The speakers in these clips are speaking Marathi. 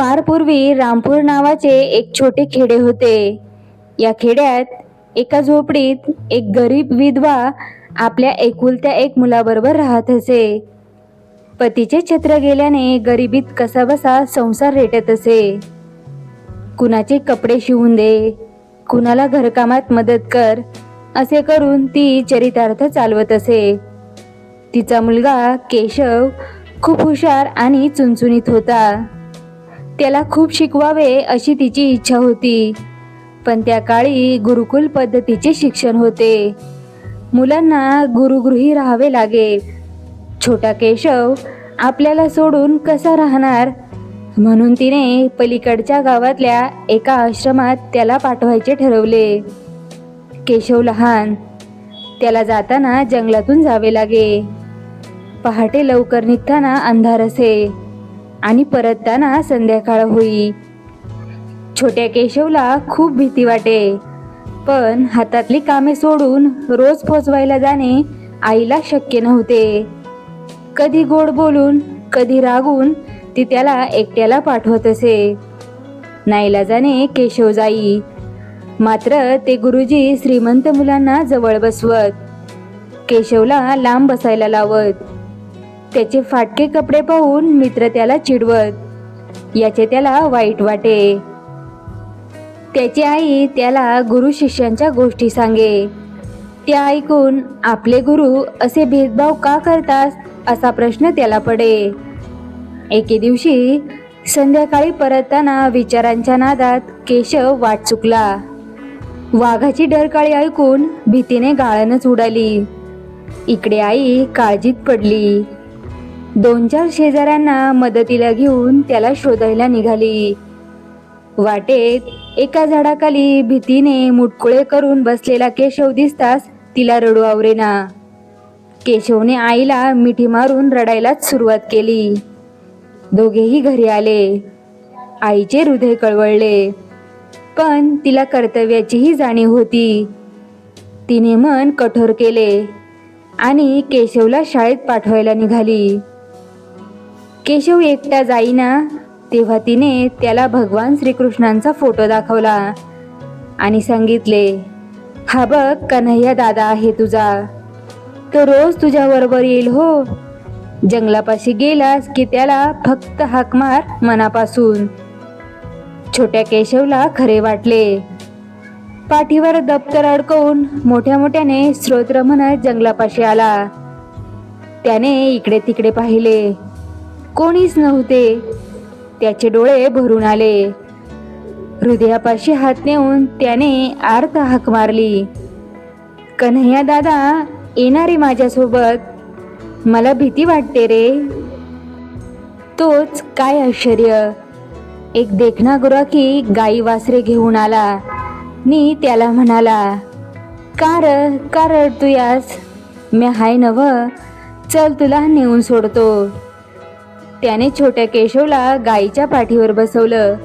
फार पूर्वी रामपूर नावाचे एक छोटे खेडे होते. या खेड्यात एका झोपडीत एक गरीब विधवा आपल्या एकुलत्या एक मुलाबरोबर राहत असे. पतीचे छत्र गेल्याने गरिबीत कसाबसा संसार रेटत असे. कुणाचे कपडे शिवून दे कुणाला घरकामात मदत कर असे करून ती चरितार्थ चालवत असे. तिचा मुलगा केशव खूप हुशार आणि चुनचुनीत होता. त्याला खूप शिकवावे अशी तिची इच्छा होती. पण त्या काळी गुरुकुल पद्धतीचे शिक्षण होते. मुलांना गुरुगृही राहावे लागे. छोटा केशव आपल्याला सोडून कसा राहणार? म्हणून तिने पलीकडच्या गावातल्या एका आश्रमात त्याला पाठवायचे ठरवले. केशव लहान त्याला जाताना जंगलातून जावे लागे. पहाटे लवकर निघताना अंधार असे. आणि परतताना संध्याकाळ होई. छोट्या केशवला खूप भीती वाटे. पण हातातली कामे सोडून रोज पोचवायला जाणे आईला शक्य नव्हते. कधी गोड बोलून कधी रागून ती त्याला एकट्याला पाठवत असे. नाईलाजाने केशव जाई मात्र ते गुरुजी श्रीमंत मुलांना जवळ बसवत. केशवला लांब बसायला लावत. त्याचे फाटके कपडे पाहून मित्र त्याला चिडवत याचे त्याला वाईट वाटे. त्याची आई त्याला गुरु शिष्यांच्या गोष्टी सांगे. त्या ऐकून आपले गुरु असे भेदभाव का करतात असा प्रश्न त्याला पडे. एके दिवशी संध्याकाळी परतताना विचारांच्या नादात केशव वाट चुकला. वाघाची डरकाळी ऐकून भीतीने गाळणच उडाली. इकडे आई काळजीत पडली. दोन चार शेजाऱ्यांना मदतीला घेऊन त्याला शोधायला निघाली. वाटेत एका झाडाखाली भीतीने मुटकुळे करून बसलेला केशव दिसताच तिला रडू आवरेना. केशवने आईला मिठी मारून रडायलाच सुरुवात केली. दोघेही घरी आले. आईचे हृदय कळवळले. पण तिला कर्तव्याचीही जाणीव होती. तिने मन कठोर केले आणि केशवला शाळेत पाठवायला निघाली. केशव एकटा जाईना तेव्हा तिने त्याला भगवान श्रीकृष्णांचा फोटो दाखवला आणि सांगितले हा बघ कन्हैया दादा आहे तुझा. तो रोज तुझ्या बरोबर येईल हो. जंगलापाशी गेलास की त्याला फक्त हाक मार मनापासून. छोट्या केशवला खरे वाटले. पाठीवर दप्तर अडकवून मोठ्या मोठ्याने स्तोत्र म्हणत जंगलापाशी आला. त्याने इकडे तिकडे पाहिले. कोणीच नव्हते. त्याचे डोळे भरून आले. हृदयापाशी हात नेऊन त्याने आर्त हाक मारली. कन्हैया दादा येणारे माझ्यासोबत. मला भीती वाटते रे. तोच काय आश्चर्य. एक देखणा गुराखी गाई वासरे घेऊन आला. मी त्याला म्हणाला का र का रडतोयास मी हाय नव चल तुला नेऊन सोडतो. त्याने छोट्या केशवला गाईच्या पाठीवर बसवलं.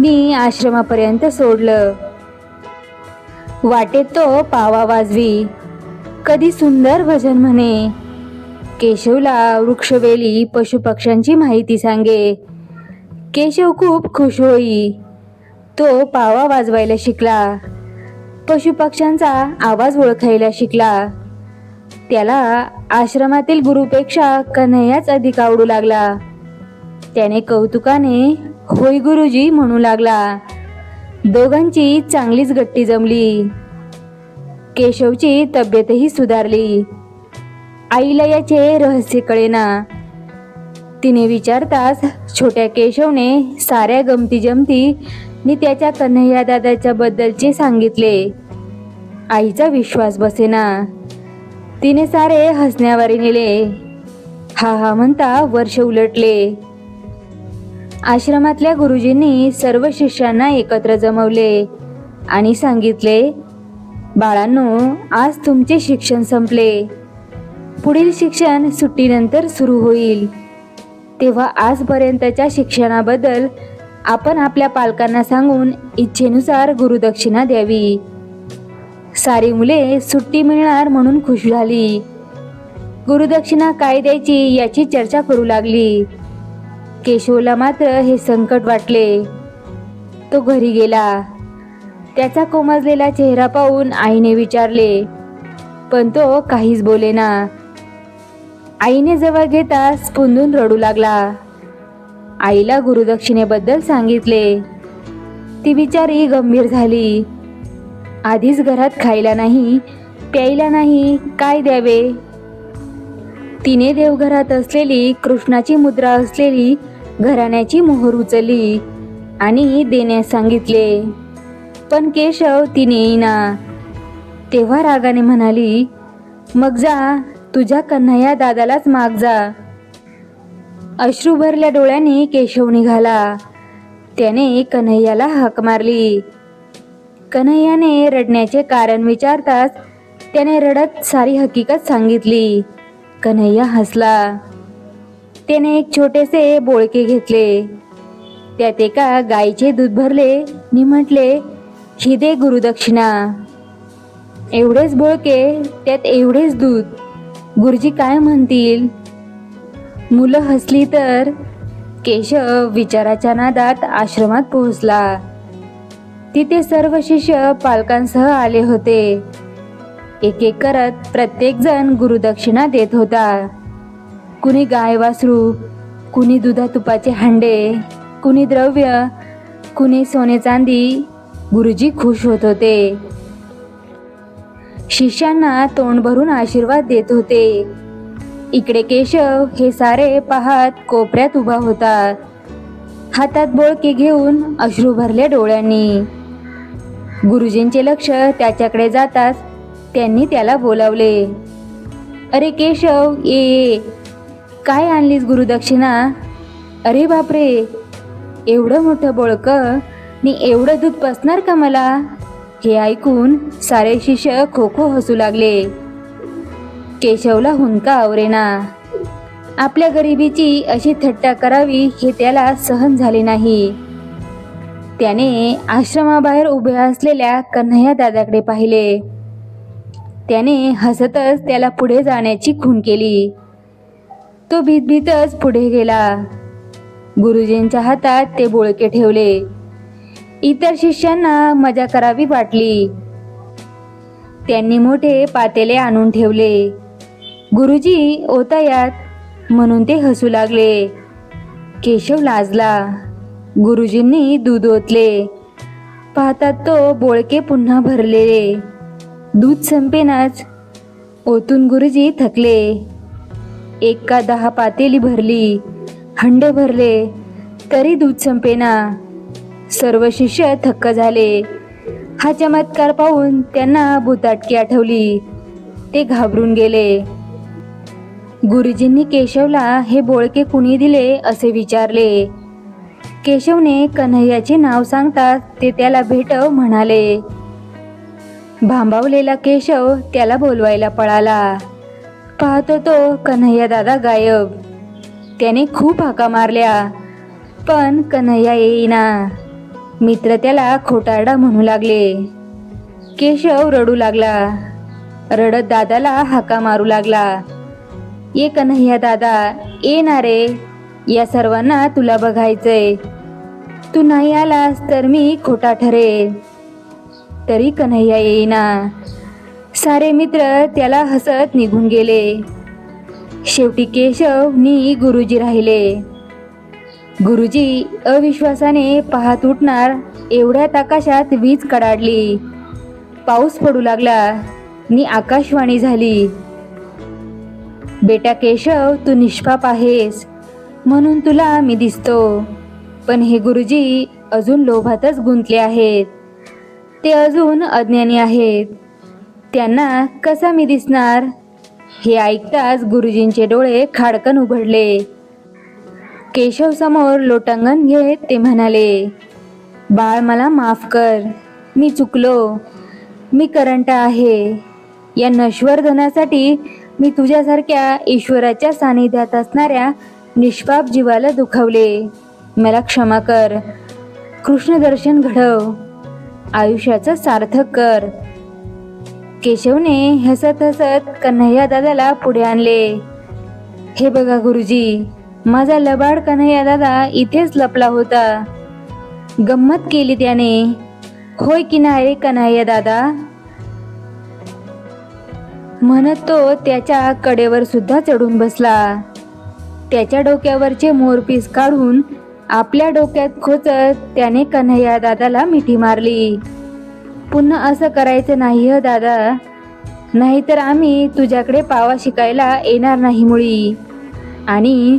मी आश्रमापर्यंत सोडलं. वाटेत तो पावा वाजवी. कधी सुंदर भजन म्हणे. केशवला वृक्षवेली पशुपक्ष्यांची माहिती सांगे. केशव खूप खुश होई. तो पावा वाजवायला शिकला. पशुपक्ष्यांचा आवाज ओळखायला शिकला. त्याला आश्रमातील गुरुपेक्षा कन्हैयाच अधिक आवडू लागला. त्याने कौतुकाने होय गुरुजी म्हणू लागला. दोघांची चांगलीच गट्टी जमली. केशवची तब्येतही सुधारली. आईला याचे रहस्य कळेना. तिने विचारताच छोट्या केशवने साऱ्या गमती जमती नि त्याच्या कन्हैया दादाच्या बद्दलचे सांगितले. आईचा विश्वास बसेना. तिने सारे हसण्यावारी नेले. हा हा म्हणता वर्ष उलटले. आश्रमातल्या गुरुजींनी सर्व शिष्यांना एकत्र जमवले आणि सांगितले बाळांनो आज तुमचे शिक्षण संपले. पुढील शिक्षण सुट्टीनंतर सुरू होईल. तेव्हा आजपर्यंतच्या शिक्षणाबद्दल आपण आपल्या पालकांना सांगून इच्छेनुसार गुरुदक्षिणा द्यावी. सारी मुले सुट्टी मिळणार म्हणून खुश झाली. गुरुदक्षिणा काय द्यायची याची चर्चा करू लागली. केशवला मात्र हे संकट वाटले. तो घरी गेला. त्याचा कोमजलेला चेहरा पाहून आईने विचारले पण तो काहीच बोलेना आईने जवळ घेताच पुंदून रडू लागला. आईला गुरुदक्षिणेबद्दल सांगितले. ती बिचारी गंभीर झाली. आधीच घरात खायला नाही प्यायला नाही काय द्यावे? तिने देवघरात असलेली कृष्णाची मुद्रा असलेली घराण्याची मोहर उचलली आणि देण्यास सांगितले पण केशव तिने येईना तेव्हा रागाने म्हणाली मग जा तुझ्या कन्हैया दादालाच माग जा. अश्रू भरल्या डोळ्याने केशव निघाला. त्याने कन्हैयाला हाक मारली. कन्हैयाने रडण्याचे कारण विचारताच त्याने रडत सारी हकीकत सांगितली. कन्हैया हसला. त्याने एक छोटेसे बोळके घेतले. त्यात एका गायीचे दूध भरले. नि म्हटले ही दे गुरुदक्षिणा. एवढेच बोळके त्यात एवढेच दूध. गुरुजी काय म्हणतील? मुलं हसली तर केशव विचाराच्या नादात आश्रमात पोहोचला. तिथे सर्व शिष्य पालकांसह आले होते. एक एक करत प्रत्येक जण गुरुदक्षिणा देत होता. कुणी गाय वासरू कुणी दुधा तुपाचे हांडे कुणी द्रव्य कुणी सोने चांदी गुरुजी खुश होत होते. शिष्यांना तोंड भरून आशीर्वाद देत होते. इकडे केशव हे सारे पाहत कोपऱ्यात उभा होता. हातात बोळके घेऊन अश्रू भरले डोळ्यांनी. गुरुजींचे लक्ष त्याच्याकडे जाताच त्यांनी त्याला बोलावले. अरे केशव ये ये. काय आणलीस गुरुदक्षिणा अरे बापरे एवढं मोठं बोळकं? मी एवढं दूध पसणार का मला? हे ऐकून सारे शिष्य खो खो हसू लागले. केशवला हुंका आवरेना. आपल्या गरिबीची अशी थट्टा करावी हे त्याला सहन झाले नाही. त्याने आश्रमाबाहेर उभे असलेल्या कन्हैया दादाकडे पाहिले. त्याने हसतच त्याला पुढे जाण्याची खून केली. तो भीतभीतच पुढे गेला. गुरुजींच्या हातात ते बोळके ठेवले. इतर शिष्यांना मजा करावी वाटली. त्यांनी मोठे पातेले आणून ठेवले. गुरुजी ओतायात म्हणून ते हसू लागले. केशव लाजला. गुरुजींनी दूध ओतले. पाहतात तो बोळके पुन्हा भरलेले. दूध संपेनाच ओतून गुरुजी थकले. एक का दहा पातेली भरली. हंडे भरले. तरी दूध संपेना. सर्व शिष्य थक्क झाले. हा चमत्कार पाहून त्यांना भूताटकी आठवली. ते घाबरून गेले. गुरुजींनी केशवला हे बोळके कुणी दिले असे विचारले. केशवने कन्हैयाचे नाव सांगतात ते त्याला भेटव म्हणाले. भांबावलेला केशव त्याला बोलवायला पळाला. पाहतो तो कन्हैया दादा गायब. त्याने खूप हाका मारल्या. पण कन्हैया येईना. मित्र त्याला खोटारडा म्हणू लागले. केशव रडू लागला. रडत दादाला हाका मारू लागला. ये कन्हैया दादा ये ना रे. या सर्वांना तुला बघायचंय. तू नाही आलास तर मी खोटा ठरेल. तरी कन्हैया येईना. सारे मित्र त्याला हसत निघून गेले. शेवटी केशव नी गुरुजी राहिले. गुरुजी अविश्वासाने पाहत उठणार एवढ्यात आकाशात वीज कडाडली. पाऊस पडू लागला नी आकाशवाणी झाली. बेटा केशव तू निष्पाप आहेस म्हणून तुला मी दिसतो. पण हे गुरुजी अजून लोभातच गुंतले आहेत. ते अजून अज्ञानी आहेत. त्यांना कसा मी दिसणार? हे ऐकताच गुरुजींचे डोळे खाडकन उघडले. केशव समोर लोटांगण घेत ते म्हणाले बाळ मला माफ कर. मी चुकलो. मी करंट आहे. या नश्वर धनासाठी मी तुझ्यासारख्या ईश्वराच्या सानिध्यात असणाऱ्या निष्पाप जीवाला दुखावले. मला क्षमा कर. कृष्ण दर्शन घडव. आयुष्याचं सार्थक कर. केशवने हसत हसत कन्हैया दादाला पुढे आणले. हे बघा गुरुजी माझा लबाड कन्हैया दादा इथेच लपला होता. गंमत केली त्याने. होय की नाही कन्हैया दादा? म्हणत तो त्याच्या कडेवर सुद्धा चढून बसला. त्याच्या डोक्यावरचे मोरपीस काढून आपल्या डोक्यात खोचत त्याने कन्हैया दादाला मिठी मारली. पुन्हा असं करायचं नाही ह दादा? नाहीतर आम्ही तुझ्याकडे पावा शिकायला येणार नाही मुळी. आणि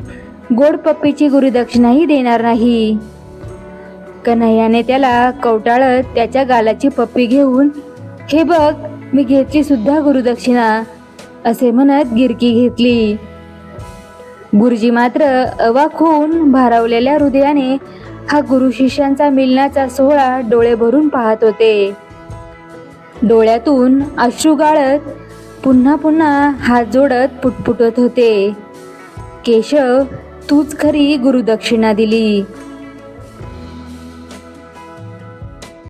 गोड पप्पीची गुरुदक्षिणाही देणार नाही. कन्हैयाने त्याला कवटाळत त्याच्या गालाची पप्पी घेऊन हे बघ मी घेतली सुद्धा गुरुदक्षिणा असे म्हणत गिरकी घेतली. गुरुजी मात्र अवाक होऊन भारावलेल्या हृदयाने हा गुरु शिष्यांचा मिलनाचा सोहळा डोळे भरून पाहत होते. डोळ्यातून अश्रू गाळत पुन्हा पुन्हा हात जोडत पुटपुटत होते. केशव तूच खरी गुरुदक्षिणा दिली.